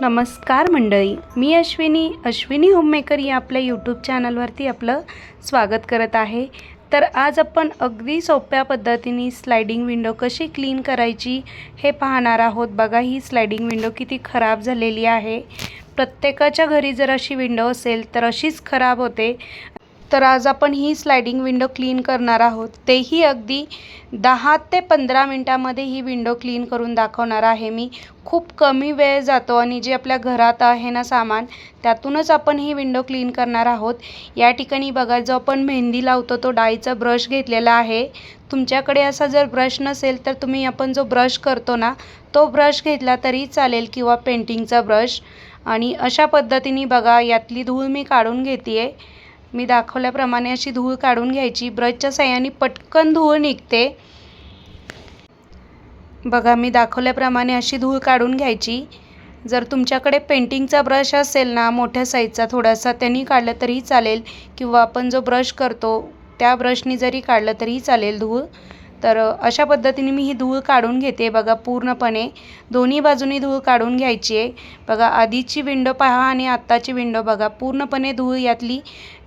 नमस्कार मंडळी. मी अश्विनी अश्विनी होममेकर या आपल्या यूट्यूब चॅनलवरती आपलं स्वागत करत आहे. तर आज आपण अगदी सोप्या पद्धतीने स्लायडिंग विंडो कशी क्लीन करायची हे पाहणार आहोत. बघा ही स्लायडिंग विंडो किती खराब झालेली आहे. प्रत्येकाच्या घरी जर अशी विंडो असेल तर अशीच खराब होते. तर आज आपण ही स्लायडिंग विंडो क्लीन करणार आहोत. तेही अगदी दहा ते पंधरा मिनटामध्ये ही विंडो क्लीन करून दाखवणार आहे मी. खूप कमी वेळ जातो आणि जे आपल्या घरात आहे ना सामान त्यातूनच आपण ही विंडो क्लीन करणार आहोत. या ठिकाणी बघा जो आपण मेहंदी लावतो तो डाळीचा ब्रश घेतलेला आहे. तुमच्याकडे असा जर ब्रश नसेल तर तुम्ही आपण जो ब्रश करतो ना तो ब्रश घेतला तरी चालेल किंवा पेंटिंगचा ब्रश आणि अशा पद्धतीने बघा यातली धूळ मी काढून घेते आहे मी दाखवल्याप्रमाणे अशी धूळ काढून घ्यायची. ब्रशच्या साह्याने पटकन धूळ निघते. बघा मी दाखवल्याप्रमाणे अशी धूळ काढून घ्यायची. जर तुमच्याकडे पेंटिंगचा ब्रश असेल ना मोठ्या साईजचा थोडासा त्यांनी काढलं तरीही चालेल. किंवा आपण जो ब्रश करतो त्या ब्रशनी जरी काढलं तरीही चालेल धूळ. तर अशा पद्धतीने मी ही धूळ काढून घेते. बघा पूर्णपणे दोन्ही बाजूनी धूळ काढून घ्यायची आहे. बघा आधीची विंडो पहा आणि आत्ताची विंडो बघा. पूर्णपणे धूळ यातली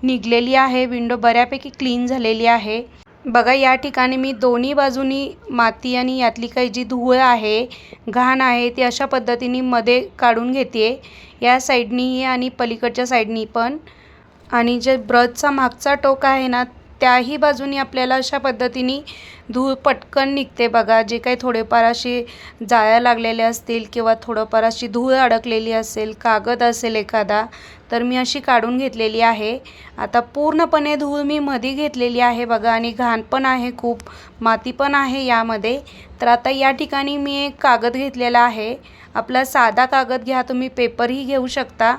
निघलेली आहे. विंडो बऱ्यापैकी क्लीन झालेली आहे. बघा या ठिकाणी मी दोन्ही बाजूनी माती आणि यातली काही जी धूळ आहे घाण आहे ती अशा पद्धतीने मध्ये काढून घेते. या साईडनी आणि पलीकडच्या साईडनी पण. आणि जे ब्रशचा मागचा टोक आहे ना त्याही बाजूनी आपल्याला अशा पद्धतीने धूळ पटकन निघते बघा. जे काही थोडेफार असे जाळ्या लागलेले असतील किंवा थोडंफार अशी धूळ अडकलेली असेल कागद असेल एखादा तर मी अशी काढून घेतलेली आहे. आता पूर्णपणे धूळ मी मध्ये घेतलेली आहे बघा आणि घाण पण आहे खूप माती पण आहे यामध्ये. तर आता या ठिकाणी मी एक कागद घेतलेला आहे. आपला साधा कागद घ्या तुम्ही पेपरही घेऊ शकता.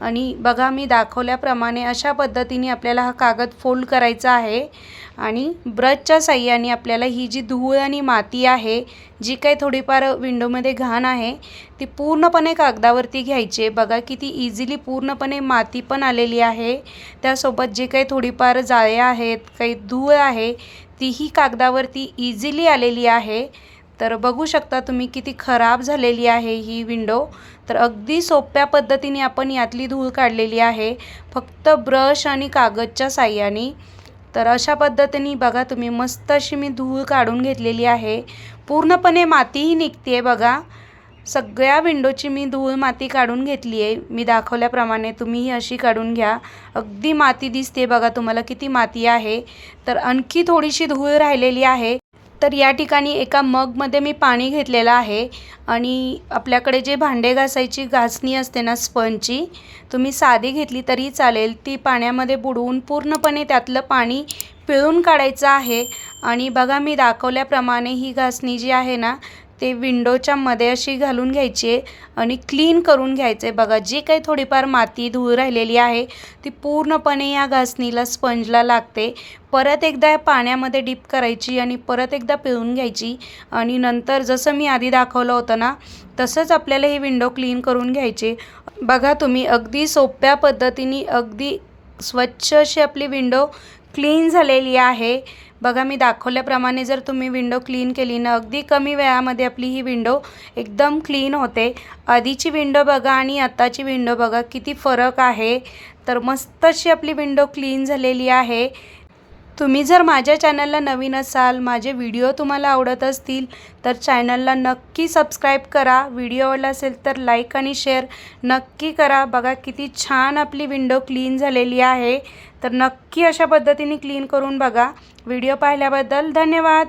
आणि बघा मी दाखवल्याप्रमाणे अशा पद्धतीने आपल्याला हा कागद फोल्ड करायचा आहे. आणि ब्रशच्या साह्याने आपल्याला ही जी धूळ आणि माती आहे जी काही थोडीफार विंडोमध्ये घाण आहे ती पूर्णपणे कागदावरती घ्यायची आहे. बघा किती इझिली पूर्णपणे माती पण आलेली आहे. त्यासोबत जे काही थोडीफार जाळ्या आहेत काही धूळ आहे तीही कागदावरती इझिली आलेली आहे. तर बघू शकता तुम्ही किती खराब झालेली आहे ही विंडो. तर अगदी सोप्या पद्धतीने आपण यातली धूळ काढलेली आहे. फक्त ब्रश आणि कागदच्या साह्याने. तर अशा पद्धतीने बघा तुम्ही मस्त अशी मी धूळ काढून घेतलेली आहे. पूर्णपणे मातीही निघते बघा. सगळ्या विंडोची मी धूळ माती काढून घेतली आहे मी दाखवल्याप्रमाणे तुम्हीही अशी काढून घ्या. अगदी माती दिसते बघा तुम्हाला किती माती आहे. तर आणखी थोडीशी धूळ राहिलेली आहे. तर या ठिकाणी एका मगमध्ये मी पाणी घेतलेलं आहे आणि आपल्याकडे जे भांडे घासायची घासणी असते ना स्पंजची तुम्ही साधी घेतली तरी चालेल. ती पाण्यामध्ये बुडवून पूर्णपणे त्यातलं पाणी पिळून काढायचं आहे. आणि बघा मी दाखवल्याप्रमाणे ही घासणी जी आहे ना ते विंडोच्या मध्ये अशी घालून घ्यायची आहे आणि क्लीन करून घ्यायचं आहे बघा जी काही थोडीफार माती धूळ राहिलेली आहे ती पूर्णपणे या घासणीला स्पंजला लागते. परत एकदा या पाण्यामध्ये डीप करायची आणि परत एकदा पिळून घ्यायची. आणि नंतर जसं मी आधी दाखवलं होतं ना तसंच आपल्याला ही विंडो क्लीन करून घ्यायची. बघा तुम्ही अगदी सोप्या पद्धतीने अगदी स्वच्छ अशी आपली विंडो क्लीन झालेली आहे. बघा मी दाखवल्याप्रमाणे जर तुम्ही विंडो क्लीन केली ना अगदी कमी वेळामध्ये आपली ही विंडो एकदम क्लीन होते. आधीची विंडो बघा आणि आत्ताची विंडो बघा किती फरक आहे. तर मस्त अशी आपली विंडो क्लीन झालेली आहे. तुम्ही जर माझ्या चॅनलला नवीन असाल माझे व्हिडिओ तुम्हाला आवडत असतील तर चॅनलला नक्की सबस्क्राईब करा. व्हिडिओ आवडला असेल तर लाईक आणि शेअर नक्की करा. बघा किती छान आपली विंडो क्लीन झालेली आहे. तर नक्की अशा पद्धतीने क्लीन करून बघा. व्हिडिओ पाहिल्याबद्दल धन्यवाद.